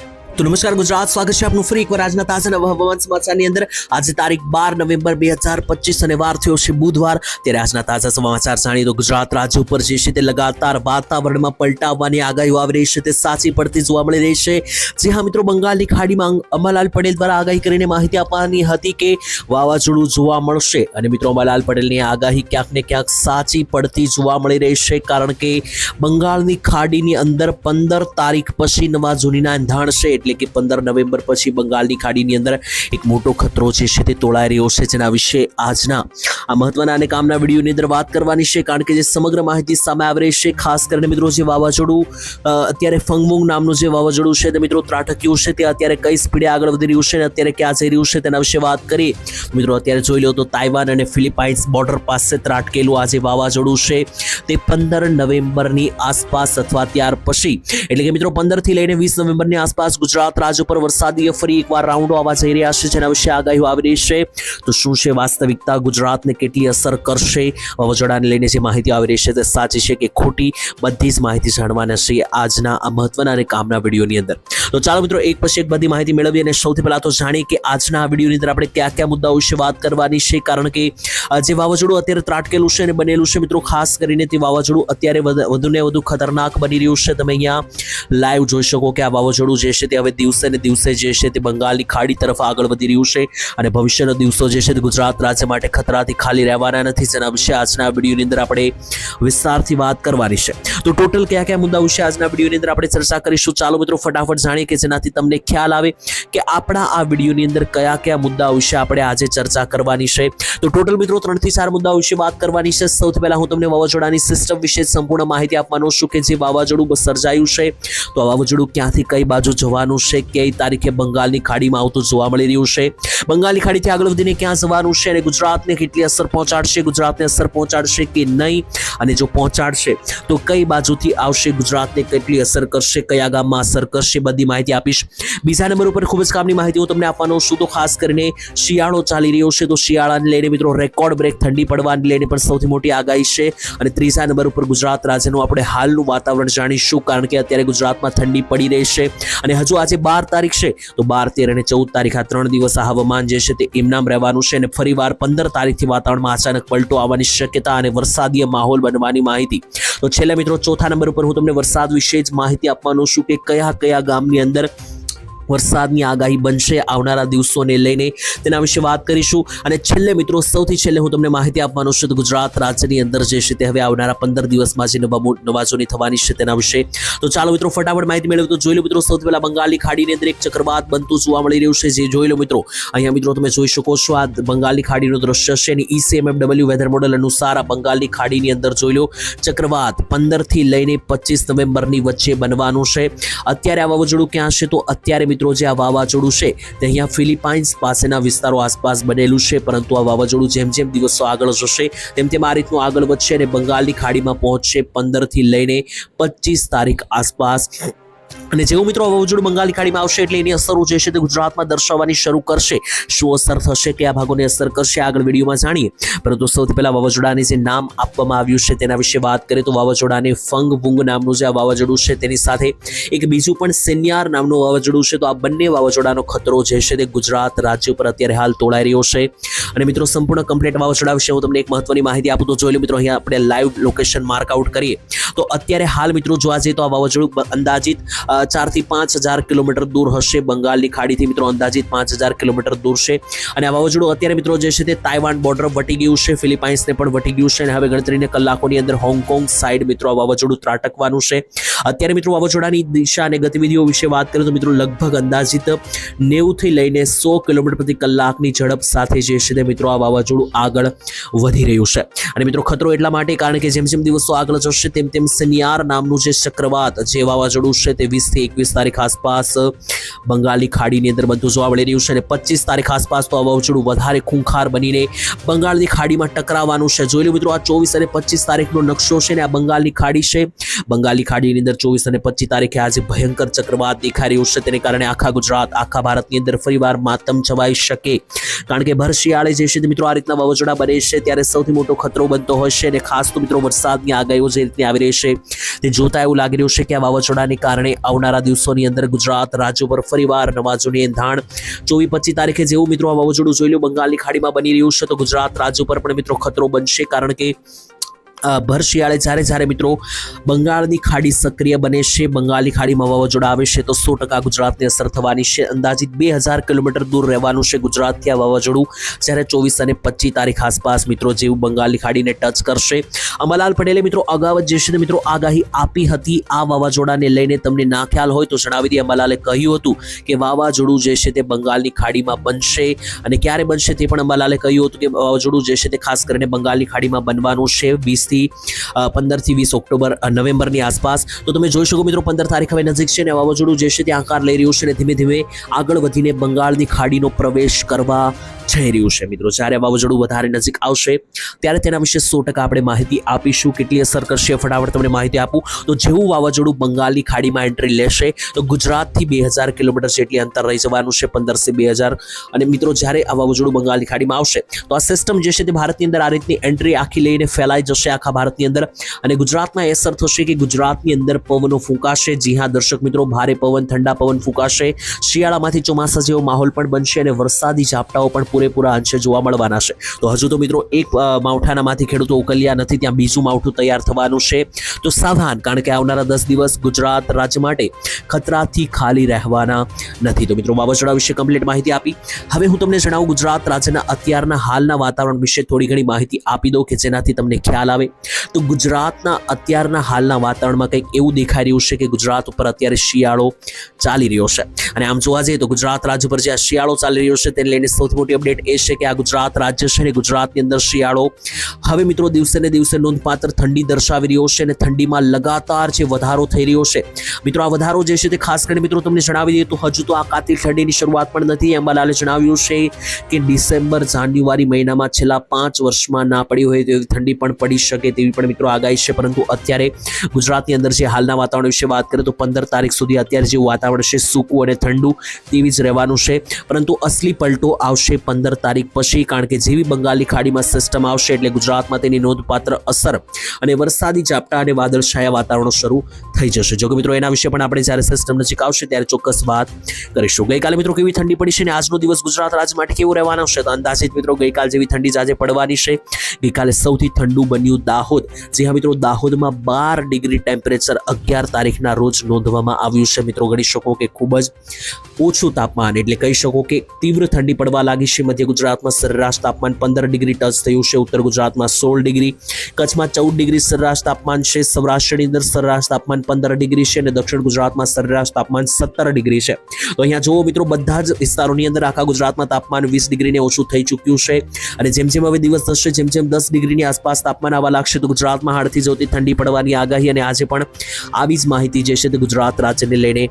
out. તો નમસ્કાર ગુજરાત, સ્વાગત છે આપનું ફરી એકવાર આજના તાજા નવા હવામાન સમાચારની અંદર. આજે તારીખ બાર નવેમ્બર બે હજાર પચીસ અને વાર થયો છે બુધવાર. ત્યારે આજના તાજા સમાચાર જાણીએ તો ગુજરાત રાજ્ય ઉપર જે છે તે લગાતાર વાતાવરણમાં પલટાવવાની આગાહીઓ આવી રહી છે, તે સાચી પડતી જોવા મળી રહી છે. જે હા મિત્રો, બંગાળની ખાડીમાં અંબાલાલ પટેલ દ્વારા આગાહી કરીને માહિતી આપવાની હતી કે વાવાઝોડું જોવા મળશે. અને મિત્રો, અંબાલાલ પટેલની આગાહી ક્યાંક ને ક્યાંક સાચી પડતી જોવા મળી રહી છે, કારણ કે બંગાળની ખાડીની અંદર પંદર તારીખ પછી નવા જૂનીના એંધાણ છે. એટલે કે પંદર નવેમ્બર પછી બંગાળની ખાડીની અંદર એક મોટો ખતરો જે છે તે તોળાઈ રહ્યો છે જેના વિશે આજના આ મહત્વના અને કામના વિડીયોની અંદર વાત કરવાની છે. કારણ કે જે સમગ્ર માહિતી સામે આવી રહી છે, ખાસ કરીને મિત્રો જે વાવાઝોડું અત્યારે ફંગમુંગ નામનું જે વાવાઝોડું છે તે મિત્રો ત્રાટક્યું છે. તે અત્યારે કઈ સ્પીડે આગળ વધી રહ્યું છે અને અત્યારે ક્યાં જઈ રહ્યું છે તેના વિશે વાત કરી. મિત્રો, અત્યારે જોઈ લો તો તાઇવાન અને ફિલિપાઇન્સ બોર્ડર પાસે ત્રાટકેલું આ જે વાવાઝોડું છે તે પંદર નવેમ્બરની આસપાસ અથવા ત્યાર પછી. એટલે કે મિત્રો, પંદરથી લઈને વીસ નવેમ્બરની આસપાસ ગુજરાત રાજ્ય પર વરસાદીય ફરી એકવાર રાઉન્ડો આવવા જઈ રહ્યા છે, જેના વિશે આગાહીઓ આવી રહી છે. તો શું છે વાસ્તવિકતા? ગુજરાતને કેટલી અસર કરશે? વાવાઝોડાને લઈને જે માહિતી આવી રહી છે તે સાચી છે કે ખોટી? બધી જ માહિતી જાણવાના છે આજના આ મહત્વના અને કામના વિડીયોની અંદર. તો ચાલો મિત્રો, એક પછી એક બધી માહિતી મેળવીએ અને સૌથી પહેલાં તો જાણીએ કે આજના આ વિડીયોની અંદર આપણે કયા કયા મુદ્દાઓ વિશે વાત કરવાની છે, કારણ કે જે વાવાઝોડું અત્યારે ત્રાટકેલું છે અને બનેલું છે, મિત્રો, ખાસ કરીને તે વાવાઝોડું અત્યારે વધુ ને વધુ ખતરનાક બની રહ્યું છે. તમે અહીંયા લાઈવ જોઈ શકો કે આ વાવાઝોડું જે છે તે હવે દિવસે ને દિવસે જે છે તે બંગાળની ખાડી તરફ આગળ વધી રહ્યું છે અને ભવિષ્યના દિવસો જે છે તે ગુજરાત રાજ્ય માટે ખતરાથી ખાલી રહેવાના નથી. જેના વિશે આજના વિડીયોની અંદર આપણે વિસ્તારથી વાત કરવાની છે. તો ટોટલ કયા કયા મુદ્દા વિશે આજના વિડીયોની અંદર આપણે ચર્ચા કરીશું. ચાલો મિત્રો, ફટાફટ જાણીએ કે જેનાથી તમને ખ્યાલ આવે કે આપણા આ વિડીયોની અંદર કયા કયા મુદ્દાઓ વિશે આપણે આજે ચર્ચા કરવાની છે. તો ટોટલ મિત્રો, ત્રણથી ચાર મુદ્દાઓ વિશે વાત કરવાની છે. સૌથી પહેલા હું તમને વાવાઝોડાની સિસ્ટમ વિશે સંપૂર્ણ માહિતી આપવાનો છું કે જે વાવાઝોડું સર્જાયું છે. તો આ વાવાઝોડું ક્યાંથી કઈ બાજુ જવાનું છે? કઈ તારીખે બંગાળની ખાડીમાં આવતું જોવા મળી રહ્યું છે? બંગાળની ખાડીથી આગળ વધીને ક્યાં જવાનું છે અને ગુજરાતને કેટલી અસર પહોંચાડશે? ગુજરાતને અસર પહોંચાડશે કે નહીં? અને જો પહોંચાડશે, તો કઈ બાજુથી આવશે ગુજરાતને કેટલી અસર કરશે, કયા ગામમાં અસર કરશે, બધી માહિતી આપીશ. બીજા નંબર ઉપર ખૂબ જ કામની માહિતી હું તમને આપવાનો છું. તો ખાસ કરીને શિયાળો ચાલી રહ્યો છે, તો શિયાળાને લઈને મિત્રો રેકોર્ડ બ્રેક ઠંડી પડવાને લઈને પણ સૌથી મોટી આગાહી છે. અને ત્રીજા નંબર ઉપર ગુજરાત રાજ્યનું આપણે હાલનું વાતાવરણ જાણીશું, કારણ કે અત્યારે ગુજરાતમાં ઠંડી પડી રહી છે. અને હજુ આજે બાર તારીખ છે, તો બાર, તેર અને ચૌદ તારીખ આ ત્રણ દિવસ આ હવામાન જે છે તે એમનામ રહેવાનું છે. અને ફરીવાર પંદર તારીખથી વાતાવરણમાં અચાનક પલટો આવવાની શક્યતા અને વરસાદીય માહોલ બનવાની માહિતી. તો છેલ્લે મિત્રો ચોથા નંબર ઉપર હું તમને વરસાદ વિશે જ માહિતી આપવાનું છું કે કયા કયા ગામની અંદર વરસાદની આગાહી બનશે આવનારા દિવસોને લઈને. તેના વિશે વાત કરીશું અને છેલ્લે મિત્રો, સૌથી છેલ્લે હું તમને માહિતી આપવાનું છું. ગુજરાત રાજ્યની અંદર જે છે તે હવે આવનારા પંદર દિવસમાં જે નવા નવાજોની થવાની છે તેના વિશે. તો ચાલો મિત્રો, ફટાફટ માહિતી મેળવી તો જોઈ લો મિત્રો, સૌથી પહેલા બંગાળની ખાડીની અંદર એક ચક્રવાત બનતું જોવા મળી રહ્યું છે. જે જોઈ લો મિત્રો, અહીંયા મિત્રો તમે જોઈ શકો છો, આ બંગાળની ખાડીનું દ્રશ્ય છે અને ઈસીએમએફડબલ્યુ વેધર મોડલ અનુસાર આ બંગાળની ખાડીની અંદર જોઈ લો, ચક્રવાત પંદરથી લઈને પચીસ નવેમ્બરની વચ્ચે બનવાનું છે. અત્યારે આ વાવાઝોડું ક્યાં છે? તો અત્યારે મિત્રો જે આ વાવાઝોડું છે, તે અહીંયા ફિલિપાઇન્સ પાસેના વિસ્તારો આસપાસ બનેલું છે, પરંતુ આ વાવાઝોડું જેમ જેમ દિવસો આગળ જશે, તેમ તેમ આ રીતનું આગળ વધશે અને બંગાળની ખાડીમાં પહોંચશે પંદરથી લઈને પચીસ તારીખ આસપાસ. અને જેવું મિત્રો વાવાઝોડું બંગાળી ખાડીમાં આવશે એટલે એની અસરો જે છે તે ગુજરાતમાં દર્શાવવાની શરૂ કરશે. શું અસર થશે, કયા ભાગોને અસર કરશે આગળ વિડીયોમાં જાણીએ. પરંતુ સૌથી પહેલા વાવાઝોડાને જે નામ આપવામાં આવ્યું છે તેના વિશે વાત કરીએ તો વાવાઝોડાને ફંગ વુંગ નામનું જે આ વાવાઝોડું છે તેની સાથે એક બીજું પણ સેન્યાર નામનું વાવાઝોડું છે. તો આ બંને વાવાઝોડાનો ખતરો જે છે તે ગુજરાત રાજ્ય ઉપર અત્યારે હાલ તોળાઈ રહ્યો છે. અને મિત્રો સંપૂર્ણ કમ્પ્લીટ વાવાઝોડા વિશે હું તમને એક મહત્વની માહિતી આપું તો જોઈ લો મિત્રો, અહીંયા આપણે લાઈવ લોકેશન માર્કઆઉટ કરીએ. તો અત્યારે હાલ મિત્રો જોવા જઈએ તો આ વાવાઝોડું અંદાજિત ચારથી પાંચ હજાર કિલોમીટર દૂર હશે બંગાળની ખાડીથી. મિત્રો, અંદાજિત પાંચ હજાર કિલોમીટર દૂર છે. અને આ વાવાઝોડું અત્યારે, મિત્રો, જે છે તે તાઇવાન બોર્ડર વટી ગયું છે. ફિલિપાઇન્સને પણ વટી ગયું છે. અને હવે ગણતરીને કલાકોની અંદર હોંગકોંગ સાઈડ મિત્રો, આ વાવાઝોડું ત્રાટકવાનું છે. અત્યારે, મિત્રો, વાવાઝોડાની દિશા અને ગતિવિધિઓ વિશે વાત કરીએ તો, મિત્રો, લગભગ અંદાજિત નેવુંથી લઈને સો કિલોમીટર પ્રતિ કલાકની ઝડપ સાથે જે છે તે, મિત્રો, આ વાવાઝોડું આગળ વધી રહ્યું છે. અને, મિત્રો, ખતરો એટલા માટે, કારણ કે જેમ જેમ દિવસો આગળ જશે, તેમ તેમ સનિયાર નામનું જે ચક્રવાત, જે વાવાઝોડું છે તે વીસથી એકવીસ તારીખ આસપાસ બંગાળની ખાડીની અંદર બનતું જોવા મળી રહ્યું છે અને પચીસ તારીખ આસપાસ તો આ વાવાઝોડું વધારે ખૂંખાર બનીને બંગાળની ખાડીમાં ટકરાવવાનું છે. જોઈ લો મિત્રો, આ ચોવીસ અને પચીસ તારીખનો નકશો છે ને આ બંગાળની ખાડી છે. બંગાળની ખાડીની અંદર ચોવીસ અને પચીસ તારીખે આજે ભયંકર ચક્રવાત દેખાઈ રહ્યું છે. તેને કારણે આખા ગુજરાત, આખા ભારતની અંદર ફરીવાર માતમ છવાઈ શકે. કારણ કે ભર શિયાળે જે છે મિત્રો આ રીતના વાવાઝોડા બને છે ત્યારે સૌથી મોટો ખતરો બનતો હોય છે અને ખાસ તો મિત્રો વરસાદની આગાહીઓ જે રીતની આવી રહી છે તે જોતા એવું લાગી રહ્યું છે કે આ વાવાઝોડાને કારણે આવનારા દિવસોની અંદર ગુજરાત રાજ્ય પર ફરીવાર નવાજોની એંધાણ. ચોવીસ પચીસ તારીખે જેવું મિત્રો આ વાવાઝોડું જોઈ લો, બંગાળની ખાડીમાં બની રહ્યું છે. તો ગુજરાત રાજ્ય પર પણ મિત્રો ખતરો બનશે કારણ કે ભર શિયાળે જ્યારે જ્યારે મિત્રો બંગાળની ખાડી સક્રિય બને છે, બંગાળની ખાડીમાં વાવાઝોડા આવે છે, તો સો ટકા ગુજરાતને અસર થવાની છે. અંદાજિત બે હજાર કિલોમીટર દૂર રહેવાનું છે ગુજરાતથી આ વાવાઝોડું. જ્યારે ચોવીસ અને પચીસ તારીખ આસપાસ મિત્રો જેવું બંગાળની ખાડીને ટચ કરશે. અમલાલ પટેલે મિત્રો અગાઉ જ છે મિત્રો આગાહી આપી હતી, આ વાવાઝોડાને લઈને તમને ના ખ્યાલ હોય તો જણાવી દઈએ. અમલાલે કહ્યું હતું કે વાવાઝોડું જે છે તે બંગાળની ખાડીમાં બનશે અને ક્યારે બનશે તે પણ અમલાલે કહ્યું હતું કે વાવાઝોડું જે છે તે ખાસ કરીને બંગાળની ખાડીમાં બનવાનું છે. વીસથી પંદરથી વીસ ઓક્ટોબર નવેમ્બરની આસપાસ. તો તમે જોઈ શકો મિત્રો, પંદર તારીખ હવે નજીક છે ને, વાવાઝોડું જે છે તે આકાર લઈ રહ્યું છે અને ધીમે ધીમે આગળ વધીને બંગાળની ખાડીનો પ્રવેશ કરવા જઈ રહ્યું છે મિત્રો. જ્યારે વાવાઝોડું વધારે નજીક આવશે, ત્યારે તેના વિશે સો ટકા આપણે માહિતી આપીશું, કેટલી અસર કરશે ફટાફટ તમને માહિતી આપું. તો જેવું વાવાઝોડું બંગાળની ખાડીમાં એન્ટ્રી લેશે, તો ગુજરાતથી બે હજાર કિલોમીટર જેટલી અંતર રહી જવાનું છે પંદરથી બે હજાર. અને મિત્રો, જ્યારે આ વાવાઝોડું બંગાળની ખાડીમાં આવશે, તો આ સિસ્ટમ જે છે તે ભારતની અંદર આ રીતની એન્ટ્રી આખી લઈને ફેલાઈ જશે આખા ભારતની અંદર. અને ગુજરાતમાં અસર થશે કે ગુજરાતની અંદર પવનો ફૂંકાશે. જી હા, દર્શક મિત્રો, ભારે પવન, ઠંડા પવન ફૂંકાશે. શિયાળામાંથી ચોમાસા જેવો માહોલ પણ બનશે અને વરસાદી ઝાપટાઓ પણ પૂરેપૂરા અંશે જોવા મળવાના છે. તો હજુ તો મિત્રો એક માવઠાનામાંથી ખેડૂતો ઉકલ્યા નથી, ત્યાં બીજું માવઠું તૈયાર થવાનું છે. તો સાવધાન, કારણ કે આવનારા દસ દિવસ ગુજરાત રાજ્ય માટે ખતરાથી ખાલી રહેવાના નથી. તો મિત્રો વાવાઝોડા વિશે કમ્પ્લીટ માહિતી આપી. હવે હું તમને જણાવું, ગુજરાત રાજ્યના અત્યારના હાલના વાતાવરણ વિશે થોડી ઘણી માહિતી આપી દઉં કે જેનાથી તમને ખ્યાલ આવે. તો ગુજરાતના અત્યારના હાલના વાતાવરણમાં કંઈક એવું દેખાઈ રહ્યું છે કે ગુજરાત ઉપર અત્યારે શિયાળો ચાલી રહ્યો છે. અને આમ જોવા જઈએ તો ગુજરાત રાજ્ય પર જે શિયાળો ચાલી રહ્યો છે, તેને લઈને સૌથી મોટી અપડેટ એ છે કે આ ગુજરાત રાજ્ય છે ને ગુજરાતની અંદર શિયાળો હવે મિત્રો દિવસે ને દિવસે નોંધપાત્ર ઠંડી દર્શાવી રહ્યો છે અને ઠંડીમાં લગાતાર જે વધારો થઈ રહ્યો છે. મિત્રો, આ વધારો જે છે તે ખાસ કરીને મિત્રો તમને જણાવી દઈએ તો હજુ તો આ કાતિલ ઠંડીની શરૂઆત પણ નથી. અંબાલાલે જણાવ્યું છે કે ડિસેમ્બર, જાન્યુઆરી મહિનામાં છેલ્લા પાંચ વર્ષમાં ના પડી હોય તેવી ઠંડી પણ પડી શકે તેવી પણ મિત્રો આગાહી છે. પરંતુ અત્યારે ગુજરાતની અંદર જે હાલના વાતાવરણ વિશે વાત કરીએ તો પંદર તારીખ સુધી અત્યારે જેવું વાતાવરણ છે, સૂકું અને ઠંડુ તેવી જ રહેવાનું છે. પરંતુ અસલી પલટો આવશે પંદર તારીખ પછી, કારણ કે જેવી બંગાળની ખાડીમાં સિસ્ટમ આવશે એટલે ગુજરાતમાં તેની નોંધપાત્ર અસર અને વરસાદી ઝાપટા અને વાદળછાયા વાતાવરણ શરૂ થઈ જશે. જો કે મિત્રો, એના વિશે પણ આપણે જ્યારે સિસ્ટમ નજીક આવશે ત્યારે ચોક્કસ વાત કરીશું. ગઈકાલે મિત્રો કેવી ઠંડી પડી છે અને આજનો દિવસ ગુજરાત રાજ્ય માટે કેવો રહેવાનો છે? તો અંદાજિત મિત્રો, ગઈકાલ જેવી ઠંડી આજે પડવાની છે. ગઈકાલે સૌથી ઠંડુ બન્યું દાહોદ જી હા મિત્રો દાહોદમાં બાર ડિગ્રી ટેમ્પરેચર અગિયાર તારીખના રોજ નોંધવામાં આવ્યું છે. મિત્રો, ગણી શકો કે ખૂબ જ ઓછું તાપમાન, એટલે કહી શકો કે તીવ્ર ઠંડી પડવા લાગી છે. મધ્ય ગુજરાતમાં સરેરાશ તાપમાન પંદર ડિગ્રી ટચ થયું છે. ઉત્તર ગુજરાતમાં સોળ ડિગ્રી, કચ્છમાં ચૌદ ડિગ્રી સરેરાશ તાપમાન છે. સૌરાષ્ટ્રની અંદર સરેરાશ તાપમાન પંદર ડિગ્રી છે અને દક્ષિણ ગુજરાતમાં સરેરાશ તાપમાન સત્તર ડિગ્રી છે. તો અહીંયા જુઓ મિત્રો, બધા જ વિસ્તારોની અંદર આખા ગુજરાતમાં તાપમાન વીસ ડિગ્રીને ઓછું થઈ ચૂક્યું છે. અને જેમ જેમ હવે દિવસ થશે જેમ જેમ દસ ડિગ્રીની આસપાસ તાપમાન આવવા લાગશે, તો ગુજરાતમાં હાડથી જોતી ઠંડી પડવાની આગાહી અને આજે પણ આવી જ માહિતી જે છે તે ગુજરાત રાજ્યને લઈને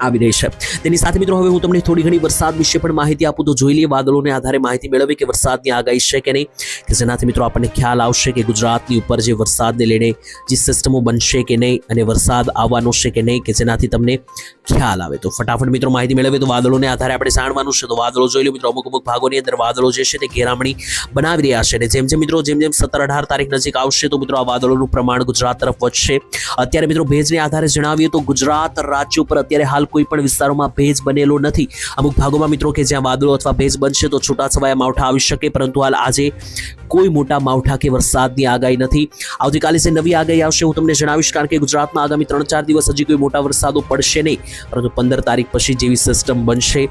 આવી રહી છે. તેની સાથે મિત્રો હવે હું તમને થોડી ઘણી વરસાદ વિશે પણ માહિતી આપું તો જોઈ લઈએ વાદળોને આધારે માહિતી મેળવી કે વરસાદની આગાહી છે કે નહીં, કે જેનાથી મિત્રો આપણને ખ્યાલ આવશે કે ગુજરાતની ઉપર જે વરસાદને લઈને જે સિસ્ટમો બનશે કે નહીં અને વરસાદ આવવાનો છે કે નહીં, કે જેનાથી તમને ખ્યાલ આવે. તો ફટાફટ મિત્રો માહિતી મેળવીએ તો વાદળોને આધારે આપણે જાણવાનું છે. તો વાદળો જોઈ લો મિત્રો, અમુક અમુક ભાગોની અંદર વાદળો જે છે તે ઘેરામણી બનાવી રહ્યા છે અને જેમ જેમ મિત્રો, જેમ જેમ સત્તર અઢાર તારીખ નજીક આવશે તો મિત્રો આ વાદળોનું પ્રમાણ ગુજરાત તરફ વધશે. અત્યારે મિત્રો ભેજને આધારે જણાવીએ તો ગુજરાત રાજ્ય ઉપર અત્યારે હાલ કોઈ પણ વિસ્તારોમાં ભેજ બનેલો નથી. અમુક ભાગોમાં મિત્રો કે જ્યાં વાદળો અથવા ભેજ બનશે તો છૂટાછવાયા માવઠા આવી શકે, પરંતુ હાલ આજે કોઈ મોટા માવઠા કે વરસાદની આગાહી નથી. આવતીકાલે જે નવી આગાહી આવશે હું તમને જણાવીશ કારણ કે ગુજરાતમાં આગામી ત્રણ ચાર દિવસ હજી કોઈ મોટા વરસાદો પડશે નહીં. પરંતુ પંદર તારીખ પછી જેવી સિસ્ટમ બનશે,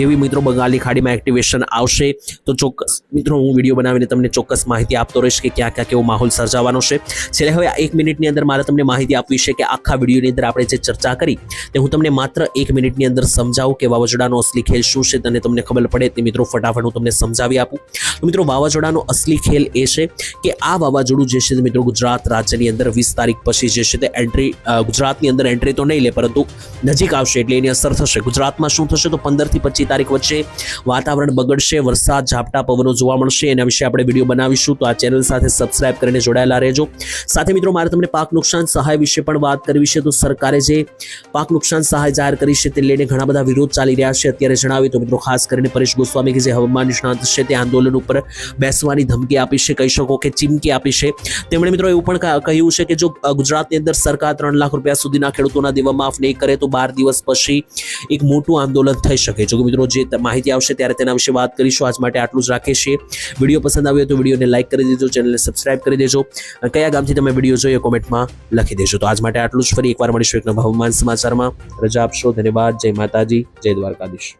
જેવી મિત્રો બંગાળની ખાડીમાં એક્ટિવેશન આવશે, તો ચોક્કસ મિત્રો હું વીડિયો બનાવીને તમને ચોક્કસ માહિતી આપતો રહીશ કે ક્યાં ક્યાં કેવો માહોલ સર્જાવાનો છે. છેલ્લે હવે એક મિનિટની અંદર મારે તમને માહિતી આપવી છે કે આખા વિડીયોની અંદર આપણે જે ચર્ચા કરી તે હું તમને માત્ર એક મિનિટની અંદર સમજાવું કે વાવાઝોડાનો અસલી ખેલ શું છે, તને તમને ખબર પડે તે મિત્રો ફટાફટ હું તમને સમજાવી આપું. મિત્રો વાવાઝોડાનો અસલી મોટી ખેલ એ છે કે આ વાવાઝોડું જે છે મિત્રો ગુજરાત રાજ્યની અંદર વીસ તારીખ પછી જે છે તે એન્ટ્રી ગુજરાતની અંદર એન્ટ્રી તો નહીં લે, પરંતુ નજીક આવશે એટલે એની અસર થશે. ગુજરાતમાં શું થશે તો પંદરથી પચીસ તારીખ વચ્ચે વાતાવરણ બગડશે, વરસાદ, ઝાપટા પવનો જોવા મળશે. એના વિશે આપણે વીડિયો બનાવીશું, તો આ ચેનલ સાથે સબસ્ક્રાઇબ કરીને જોડાયેલા રહેજો. સાથે મિત્રો, મારે તમને પાક નુકસાન સહાય વિશે પણ વાત કરવી છે. તો સરકારે જે પાક નુકસાન સહાય જાહેર કરી છે તે લઈને ઘણા બધા વિરોધ ચાલી રહ્યા છે. અત્યારે જણાવીએ તો મિત્રો, ખાસ કરીને પરેશ ગોસ્વામી કે જે હવામાન નિષ્ણાંત છે તે આંદોલન ઉપર બેસવાની ધમકી આપી છે, કહી શકો કે ચીમકી આપી છે. તેમણે મિત્રો એવું પણ કહ્યું છે કે જો ગુજરાતની અંદર સરકાર ત્રણ લાખ રૂપિયા સુધીના ખેડૂતોના દેવા માફ નહીં કરે તો બાર દિવસ પછી એક મોટું આંદોલન થઈ શકે. જો કે મિત્રો જે માહિતી આવશે ત્યારે તેના વિશે વાત કરીશું. આજ માટે આટલું જ રાખીએ છીએ. વીડિયો પસંદ આવ્યો તો વિડીયોને લાઇક કરી દેજો, ચેનલને સબસ્ક્રાઇબ કરી દેજો. અને કયા ગામથી તમે વીડિયો જોઈએ કોમેન્ટમાં લખી દેજો. તો આજ માટે આટલું જ. ફરી એકવાર મળીશું એક નવા હવામાન સમાચારમાં. રજા આપશો. ધન્યવાદ. જય માતાજી. જય દ્વારકાધીશ.